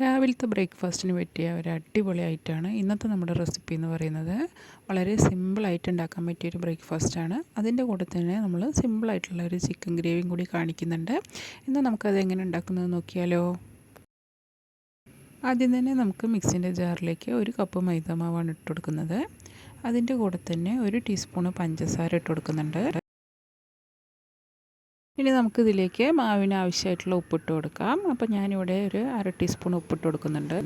രാവിലത്തെ ബ്രേക്ക്ഫാസ്റ്റിന് പറ്റിയ ഒരു അടിപൊളി ഐറ്റമാണ് ഇന്നത്തെ നമ്മുടെ റെസിപ്പി എന്ന് പറയുന്നത്. വളരെ സിമ്പിളായിട്ട് ഉണ്ടാക്കാൻ പറ്റിയ ഒരു ബ്രേക്ക്ഫാസ്റ്റാണ്. അതിന്റെ കൂടെ തന്നെ നമ്മൾ സിമ്പിളായിട്ടുള്ള ഒരു ചിക്കൻ ഗ്രേവിയും കൂടി കാണിക്കുന്നുണ്ട്. ഇന്ന് നമുക്കത് എങ്ങനെ ഉണ്ടാക്കുന്നത് നോക്കിയാലോ? ആദ്യം തന്നെ നമുക്ക് മിക്സിന്റെ ജാറിലേക്ക് ഒരു കപ്പ് മൈദമാവാണ് ഇട്ട് കൊടുക്കുന്നത്. അതിന്റെ കൂടെ തന്നെ ഒരു ടീസ്പൂണ് പഞ്ചസാര ഇട്ട് കൊടുക്കുന്നുണ്ട്. ഇനി നമുക്കിതിലേക്ക് മാവിന് ആവശ്യമായിട്ടുള്ള ഉപ്പിട്ട് കൊടുക്കാം. അപ്പോൾ ഞാനിവിടെ ഒരു അര ടീസ്പൂൺ ഉപ്പിട്ട് കൊടുക്കുന്നുണ്ട്.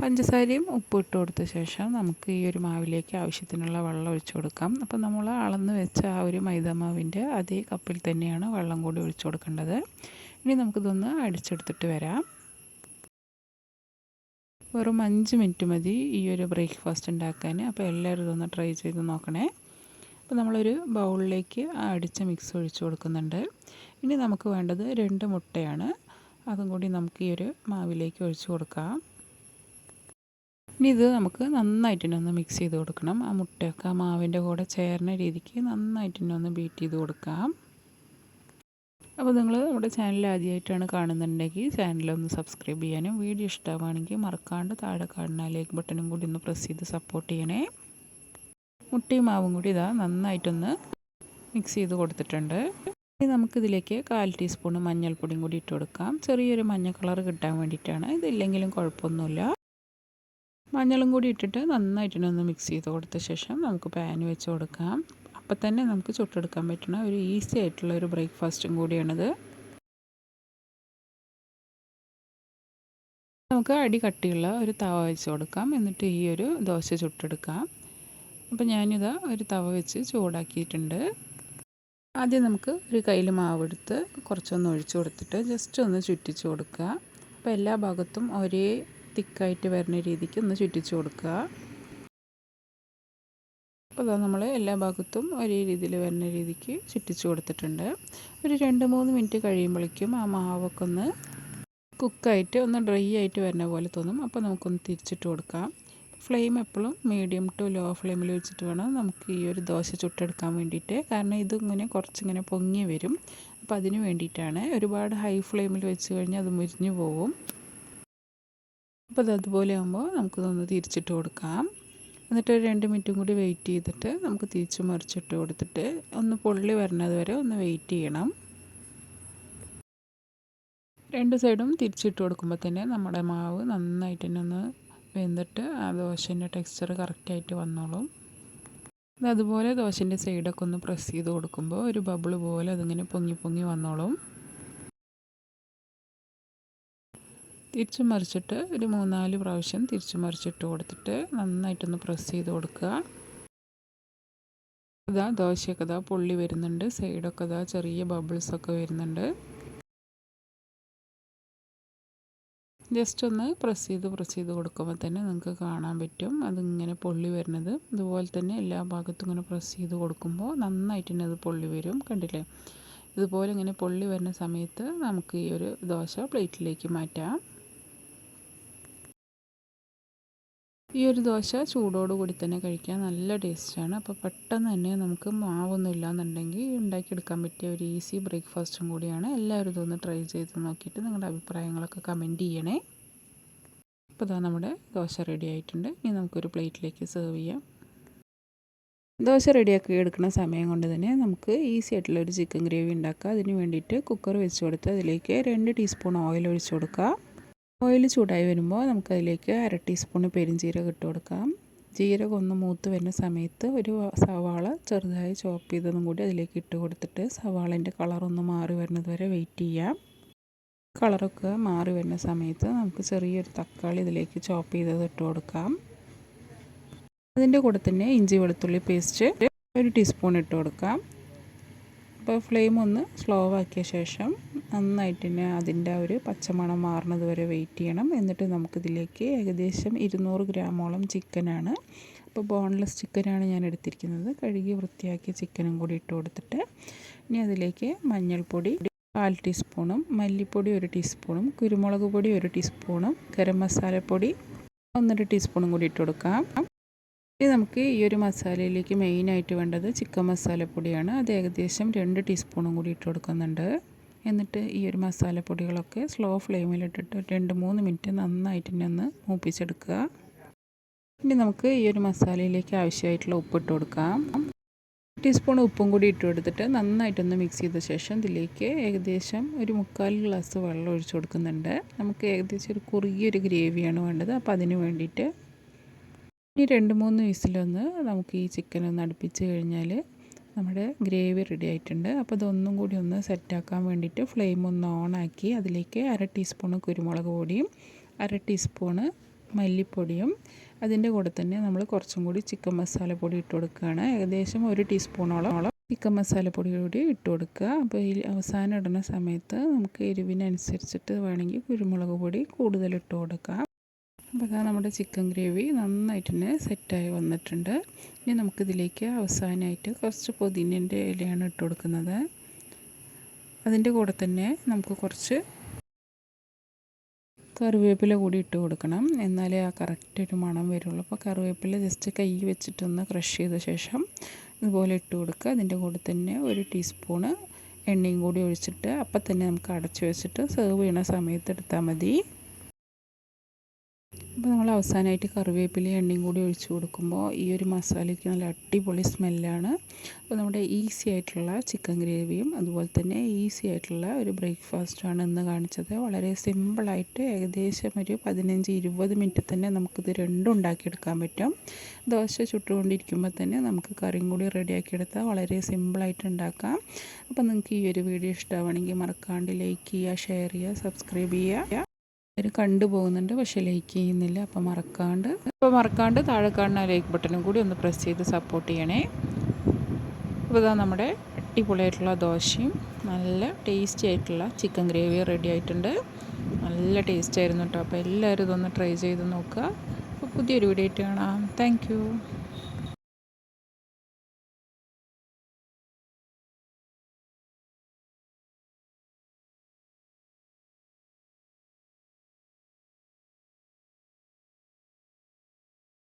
പഞ്ചസാരയും ഉപ്പിട്ട് കൊടുത്ത ശേഷം നമുക്ക് ഈ ഒരു മാവിലേക്ക് ആവശ്യത്തിനുള്ള വെള്ളം ഒഴിച്ചു കൊടുക്കാം. അപ്പോൾ നമ്മൾ അളന്ന് വെച്ച ആ ഒരു മൈദമാവിന്റെ അതേ കപ്പിൽ തന്നെയാണ് വെള്ളം കൂടി ഒഴിച്ചു കൊടുക്കേണ്ടത്. ഇനി നമുക്കിതൊന്ന് അടിച്ചെടുത്തിട്ട് വരാം. വെറും അഞ്ച് മിനിറ്റ് മതി ഈ ഒരു ബ്രേക്ക്ഫാസ്റ്റ് ഉണ്ടാക്കാൻ. അപ്പോൾ എല്ലാവരും ഇതൊന്ന് ട്രൈ ചെയ്ത് നോക്കണേ. അപ്പോൾ നമ്മളൊരു ബൗളിലേക്ക് അടിച്ച മിക്സ് ഒഴിച്ചു കൊടുക്കുന്നുണ്ട്. ഇനി നമുക്ക് വേണ്ടത് രണ്ട് മുട്ടയാണ്. അതും കൂടി നമുക്ക് ഈ ഒരു മാവിലേക്ക് ഒഴിച്ചു കൊടുക്കാം. ഇനി ഇത് നമുക്ക് നന്നായിട്ട് ഒന്ന് മിക്സ് ചെയ്ത് കൊടുക്കണം. ആ മുട്ടയൊക്കെ ആ മാവിന്റെ കൂടെ ചേർന്ന രീതിക്ക് നന്നായിട്ട് ഒന്ന് ബീറ്റ് ചെയ്ത് കൊടുക്കാം. അപ്പോൾ നിങ്ങൾ നമ്മുടെ ചാനൽ ആദ്യമായിട്ടാണ് കാണുന്നുണ്ടെങ്കിൽ ചാനലൊന്ന് സബ്സ്ക്രൈബ് ചെയ്യാനും വീഡിയോ ഇഷ്ടമാണെങ്കിൽ മറക്കാണ്ട് താഴെ കാണുന്ന ലൈക്ക് ബട്ടണും കൂടി ഒന്ന് പ്രസ് ചെയ്ത് സപ്പോർട്ട് ചെയ്യണേ. മുട്ടയും മാവും കൂടി ഇതാ നന്നായിട്ടൊന്ന് മിക്സ് ചെയ്ത് കൊടുത്തിട്ടുണ്ട്. ഇനി നമുക്കിതിലേക്ക് കാൽ ടീസ്പൂൺ മഞ്ഞൾപ്പൊടിയും കൂടി ഇട്ട് കൊടുക്കാം. ചെറിയൊരു മഞ്ഞ കളർ കിട്ടാൻ വേണ്ടിയിട്ടാണ്. ഇതില്ലെങ്കിലും കുഴപ്പമൊന്നുമില്ല. മഞ്ഞളും കൂടി ഇട്ടിട്ട് നന്നായിട്ടൊന്ന് മിക്സ് ചെയ്ത് കൊടുത്ത ശേഷം നമുക്ക് പാൻ വെച്ച് കൊടുക്കാം. അപ്പം തന്നെ നമുക്ക് ചുട്ടെടുക്കാൻ പറ്റുന്ന ഒരു ഈസി ആയിട്ടുള്ള ഒരു ബ്രേക്ക്ഫാസ്റ്റും കൂടിയാണിത്. നമുക്ക് അടി കട്ടിയുള്ള ഒരു തവ വെച്ച് കൊടുക്കാം. എന്നിട്ട് ഈ ഒരു ദോശ ചുട്ടെടുക്കാം. അപ്പോൾ ഞാനിതാ ഒരു തവ വെച്ച് ചൂടാക്കിയിട്ടുണ്ട്. ആദ്യം നമുക്ക് ഒരു കയ്യിൽ മാവെടുത്ത് കുറച്ചൊന്ന് ഒഴിച്ചു കൊടുത്തിട്ട് ജസ്റ്റ് ഒന്ന് ചുറ്റിച്ച് കൊടുക്കുക. അപ്പോൾ എല്ലാ ഭാഗത്തും ഒരേ തിക്കായിട്ട് വരുന്ന രീതിക്ക് ഒന്ന് ചുറ്റിച്ച് കൊടുക്കുക. അപ്പോൾ അതാ നമ്മൾ എല്ലാ ഭാഗത്തും ഒരേ രീതിയിൽ വരുന്ന രീതിക്ക് ചുറ്റിച്ച് കൊടുത്തിട്ടുണ്ട്. ഒരു രണ്ട് മൂന്ന് മിനിറ്റ് കഴിയുമ്പോഴേക്കും ആ മാവൊക്കെ ഒന്ന് കുക്കായിട്ട് ഒന്ന് ഡ്രൈ ആയിട്ട് വരുന്ന പോലെ തോന്നും. അപ്പോൾ നമുക്കൊന്ന് തിരിച്ചിട്ട് കൊടുക്കാം. ഫ്ലെയിം എപ്പോഴും മീഡിയം ടു ലോ ഫ്ലെയിമിൽ വെച്ചിട്ട് വേണം നമുക്ക് ഈ ഒരു ദോശ ചുട്ടെടുക്കാൻ വേണ്ടിയിട്ട്. കാരണം ഇതിങ്ങനെ കുറച്ചിങ്ങനെ പൊങ്ങി വരും. അപ്പോൾ അതിന് വേണ്ടിയിട്ടാണ് ഒരുപാട് ഹൈ ഫ്ലെയിമിൽ വെച്ച് കഴിഞ്ഞാൽ അത് മുരിഞ്ഞു പോകും അപ്പോൾ അത് അതുപോലെ ആകുമ്പോൾ നമുക്കിതൊന്ന് തിരിച്ചിട്ട് കൊടുക്കാം. എന്നിട്ട് ഒരു രണ്ട് മിനിറ്റും കൂടി വെയിറ്റ് ചെയ്തിട്ട് നമുക്ക് തിരിച്ച് മറിച്ചിട്ട് കൊടുത്തിട്ട് ഒന്ന് പൊള്ളി വരുന്നത് വരെ ഒന്ന് വെയിറ്റ് ചെയ്യണം. രണ്ട് സൈഡും തിരിച്ചിട്ട് കൊടുക്കുമ്പോൾ തന്നെ നമ്മുടെ മാവ് നന്നായിട്ട് തന്നെ ഒന്ന് വെന്തിട്ട് ആ ദോശന്റെ ടെക്സ്ചർ കറക്റ്റായിട്ട് വന്നോളും. അതുപോലെ ദോശന്റെ സൈഡൊക്കെ ഒന്ന് പ്രസ് ചെയ്ത് കൊടുക്കുമ്പോൾ ഒരു ബബിൾ പോലെ അതിങ്ങനെ പൊങ്ങി പൊങ്ങി വന്നോളും. തിരിച്ചു മറിച്ചിട്ട് ഒരു മൂന്നാൽ പ്രാവശ്യം തിരിച്ചു മറിച്ചിട്ട് കൊടുത്തിട്ട് നന്നായിട്ടൊന്ന് പ്രസ് ചെയ്ത് കൊടുക്കുക. ഇതാ ദോശയൊക്കെ ഇതാ പൊള്ളി വരുന്നുണ്ട് സൈഡൊക്കെ ഇതാ ചെറിയ ബബിൾസൊക്കെ വരുന്നുണ്ട്. ജസ്റ്റ് ഒന്ന് പ്രസ് ചെയ്ത് പ്രസ് ചെയ്ത് കൊടുക്കുമ്പോൾ തന്നെ നിങ്ങൾക്ക് കാണാൻ പറ്റും. അതിങ്ങനെ പൊള്ളി വരുന്നത്. ഇതുപോലെ തന്നെ എല്ലാ ഭാഗത്തും ഇങ്ങനെ പ്രസ് ചെയ്ത് കൊടുക്കുമ്പോൾ നന്നായിട്ട് തന്നെ അത് പൊള്ളി വരും. കണ്ടില്ലേ? ഇതുപോലെ ഇങ്ങനെ പൊള്ളി വരുന്ന സമയത്ത് നമുക്ക് ഈ ഒരു ദോശ പ്ലേറ്റിലേക്ക് മാറ്റാം. ഈ ഒരു ദോശ ചൂടോടുകൂടി തന്നെ കഴിക്കാൻ നല്ല ടേസ്റ്റാണ്. അപ്പോൾ പെട്ടെന്ന് തന്നെ നമുക്ക് മാവൊന്നും ഇല്ലാന്നുണ്ടെങ്കിൽ ഉണ്ടാക്കിയെടുക്കാൻ പറ്റിയ ഒരു ഈസി ബ്രേക്ക്ഫാസ്റ്റും കൂടിയാണ്. എല്ലാവരും ഇതൊന്ന് ട്രൈ ചെയ്ത് നോക്കിയിട്ട് നിങ്ങളുടെ അഭിപ്രായങ്ങളൊക്കെ കമന്റ് ചെയ്യണേ. അപ്പോൾ ഇതാ നമ്മുടെ ദോശ റെഡി ആയിട്ടുണ്ട്. ഇനി നമുക്കൊരു പ്ലേറ്റിലേക്ക് സെർവ് ചെയ്യാം. ദോശ റെഡിയാക്കി എടുക്കുന്ന സമയം കൊണ്ട് തന്നെ നമുക്ക് ഈസി ആയിട്ടുള്ള ഒരു ചിക്കൻ ഗ്രേവി ഉണ്ടാക്കാം. അതിന് വേണ്ടിയിട്ട് കുക്കർ വെച്ച് കൊടുത്ത് അതിലേക്ക് രണ്ട് ടീസ്പൂൺ ഓയിൽ ഒഴിച്ച് കൊടുക്കുക ഓയിൽ ചൂടായി വരുമ്പോൾ നമുക്കതിലേക്ക് അര ടീസ്പൂൺ പെരിഞ്ജീരകം ഇട്ട് കൊടുക്കാം. ജീരകം ഒന്ന് മൂത്ത് വരുന്ന സമയത്ത് ഒരു സവാള ചെറുതായി ചോപ്പ് ചെയ്തതും കൂടി അതിലേക്ക് ഇട്ട് കൊടുത്തിട്ട് സവാളേന്റെ കളറൊന്ന് മാറി വരുന്നത് വരെ വെയിറ്റ് ചെയ്യാം. കളറൊക്കെ മാറി വരുന്ന സമയത്ത് നമുക്ക് ചെറിയൊരു തക്കാളി ഇതിലേക്ക് ചോപ്പ് ചെയ്തത് ഇട്ട് കൊടുക്കാം. അതിന്റെ കൂടെ തന്നെ ഇഞ്ചി വെളുത്തുള്ളി പേസ്റ്റ് ഒരു ടീസ്പൂൺ ഇട്ട് കൊടുക്കാം. അപ്പോൾ ഫ്ലെയിം ഒന്ന് സ്ലോ ആക്കിയ ശേഷം നന്നായിട്ട് തന്നെ അതിന്റെ ഒരു പച്ചമണം മാറുന്നത് വരെ വെയിറ്റ് ചെയ്യണം. എന്നിട്ട് നമുക്കിതിലേക്ക് ഏകദേശം ഇരുന്നൂറ് ഗ്രാമോളം ചിക്കനാണ്. അപ്പോൾ ബോൺലെസ് ചിക്കനാണ് ഞാൻ എടുത്തിരിക്കുന്നത്. കഴുകി വൃത്തിയാക്കിയ ചിക്കനും കൂടി ഇട്ട് കൊടുത്തിട്ട് ഇനി അതിലേക്ക് മഞ്ഞൾപ്പൊടി കാൽ ടീസ്പൂണും മല്ലിപ്പൊടി ഒരു ടീസ്പൂണും കുരുമുളക് പൊടി ഒരു ടീസ്പൂണും ഗരം മസാലപ്പൊടി ഒന്നര ടീസ്പൂണും കൂടി ഇട്ട് കൊടുക്കാം. ഇനി നമുക്ക് ഈ ഒരു മസാലയിലേക്ക് മെയിനായിട്ട് വേണ്ടത് ചിക്കൻ മസാലപ്പൊടിയാണ്. അത് ഏകദേശം രണ്ട് ടീസ്പൂണും കൂടി ഇട്ട് കൊടുക്കുന്നുണ്ട്. എന്നിട്ട് ഈ ഒരു മസാലപ്പൊടികളൊക്കെ സ്ലോ ഫ്ലെയിമിലിട്ടിട്ട് രണ്ട് മൂന്ന് മിനിറ്റ് നന്നായിട്ട് തന്നെ ഒന്ന് മൂപ്പിച്ചെടുക്കുക. ഇനി നമുക്ക് ഈ ഒരു മസാലയിലേക്ക് ആവശ്യമായിട്ടുള്ള ഉപ്പ് ഉപ്പിട്ട് കൊടുക്കാം. ടീസ്പൂൺ ഉപ്പും കൂടി ഇട്ട് കൊടുത്തിട്ട് നന്നായിട്ടൊന്ന് മിക്സ് ചെയ്ത ശേഷം ഇതിലേക്ക് ഏകദേശം ഒരു മുക്കാൽ ഗ്ലാസ് വെള്ളം ഒഴിച്ചു കൊടുക്കുന്നുണ്ട്. നമുക്ക് ഏകദേശം ഒരു കുറുകിയൊരു ഗ്രേവിയാണ് വേണ്ടത്. അപ്പോൾ അതിന് വേണ്ടിയിട്ട് ഇനി രണ്ട് മൂന്ന് വിസിലൊന്ന് നമുക്ക് ഈ ചിക്കൻ ഒന്ന് അടുപ്പിച്ച് കഴിഞ്ഞാൽ നമ്മുടെ ഗ്രേവി റെഡി ആയിട്ടുണ്ട്. അപ്പോൾ ഇതൊന്നും കൂടി ഒന്ന് സെറ്റാക്കാൻ വേണ്ടിയിട്ട് ഫ്ലെയിം ഒന്ന് ഓണാക്കി അതിലേക്ക് അര ടീസ്പൂണ് കുരുമുളക് പൊടിയും അര ടീസ്പൂണ് മല്ലിപ്പൊടിയും അതിന്റെ കൂടെ തന്നെ നമ്മൾ കുറച്ചും കൂടി ചിക്കൻ മസാലപ്പൊടി ഇട്ട് കൊടുക്കുകയാണ്. ഏകദേശം ഒരു ടീസ്പൂണോളം ചിക്കൻ മസാലപ്പൊടി കൂടി ഇട്ട് കൊടുക്കുക. അപ്പോൾ ഈ അവസാനം ഇടുന്ന സമയത്ത് നമുക്ക് എരിവിനനുസരിച്ചിട്ട് വേണമെങ്കിൽ കുരുമുളക് പൊടി കൂടുതൽ ഇട്ട് കൊടുക്കാം. അപ്പോൾ അതാ നമ്മുടെ ചിക്കൻ ഗ്രേവി നന്നായിട്ട് തന്നെ സെറ്റായി വന്നിട്ടുണ്ട്. ഇനി നമുക്കിതിലേക്ക് അവസാനമായിട്ട് കുറച്ച് പൊതിനന്റെ ഇലയാണ് ഇട്ട് കൊടുക്കുന്നത്. അതിന്റെ കൂടെ തന്നെ നമുക്ക് കുറച്ച് കറിവേപ്പില കൂടി ഇട്ട് കൊടുക്കണം. എന്നാലേ ആ കറക്റ്റ് ഒരു മണം വരുള്ളൂ. അപ്പോൾ കറിവേപ്പില ജസ്റ്റ് കൈ വെച്ചിട്ടൊന്ന് ക്രഷ് ചെയ്ത ശേഷം ഇതുപോലെ ഇട്ട് കൊടുക്കുക. അതിന്റെ കൂടെ തന്നെ ഒരു ടീസ്പൂണ് എണ്ണയും കൂടി ഒഴിച്ചിട്ട് അപ്പം തന്നെ നമുക്ക് അടച്ചു വെച്ചിട്ട് സെർവ് ചെയ്യണ സമയത്ത് എടുത്താൽ മതി. അപ്പോൾ നമ്മൾ അവസാനമായിട്ട് കറിവേപ്പില എണ്ണയും കൂടി ഒഴിച്ച് കൊടുക്കുമ്പോൾ ഈ ഒരു മസാലയ്ക്ക് നല്ല അടിപൊളി സ്മെല്ലാണ്. അപ്പോൾ നമ്മുടെ ഈസി ആയിട്ടുള്ള ചിക്കൻ ഗ്രേവിയും അതുപോലെ തന്നെ ഈസി ആയിട്ടുള്ള ഒരു ബ്രേക്ക്ഫാസ്റ്റാണ് ഇന്ന് കാണിച്ചത്. വളരെ സിമ്പിളായിട്ട് ഏകദേശം ഒരു പതിനഞ്ച് ഇരുപത് മിനിറ്റ് തന്നെ നമുക്കിത് രണ്ടും ഉണ്ടാക്കിയെടുക്കാൻ പറ്റും. ദോശ ചുട്ടുകൊണ്ടിരിക്കുമ്പോൾ തന്നെ നമുക്ക് കറിയും കൂടി റെഡിയാക്കിയെടുത്താൽ വളരെ സിമ്പിളായിട്ട് ഉണ്ടാക്കാം. അപ്പോൾ നിങ്ങൾക്ക് ഈ ഒരു വീഡിയോ ഇഷ്ടമാണെങ്കിൽ മറക്കാണ്ട് ലൈക്ക് ചെയ്യുക ഷെയർ ചെയ്യുക സബ്സ്ക്രൈബ് ചെയ്യുക. അവർ കണ്ടുപോകുന്നുണ്ട് പക്ഷെ ലൈക്ക് ചെയ്യുന്നില്ല. അപ്പോൾ മറക്കാണ്ട് അപ്പോൾ മറക്കാണ്ട് താഴെ കാണുന്ന ലൈക്ക് ബട്ടണും കൂടി ഒന്ന് പ്രസ് ചെയ്ത് സപ്പോർട്ട് ചെയ്യണേ. അപ്പോൾ ഇതാ നമ്മുടെ അടിപൊളിയായിട്ടുള്ള ദോശയും നല്ല ടേസ്റ്റി ആയിട്ടുള്ള ചിക്കൻ ഗ്രേവി റെഡി ആയിട്ടുണ്ട്. നല്ല ടേസ്റ്റ് ആയിരുന്നു കേട്ടോ അപ്പോൾ എല്ലാവരും ഇതൊന്ന് ട്രൈ ചെയ്ത് നോക്കുക. അപ്പോൾ പുതിയൊരു വീഡിയോ ആയിട്ട് കാണാം. താങ്ക്